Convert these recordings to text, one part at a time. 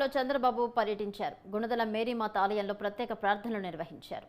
విజయవాడలో చంద్రబాబు పర్యటించారు గుణదల మేరీమాత ఆలయంలో ప్రత్యేక ప్రార్థనలు నిర్వహించారు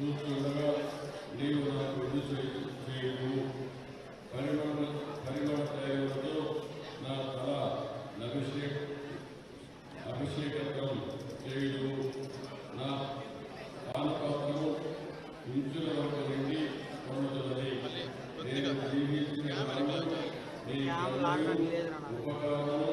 చూస్తుండగా నీవు నాకు విడు చేయు పరిమళ పరిమళ తైలతో నా తల అభిషేక్ అభిషేకం చేయుడు నా పానపాత్రము ఇంచుల వరకు నిండి పొందుతున్నది నేను జీవించిన కాలము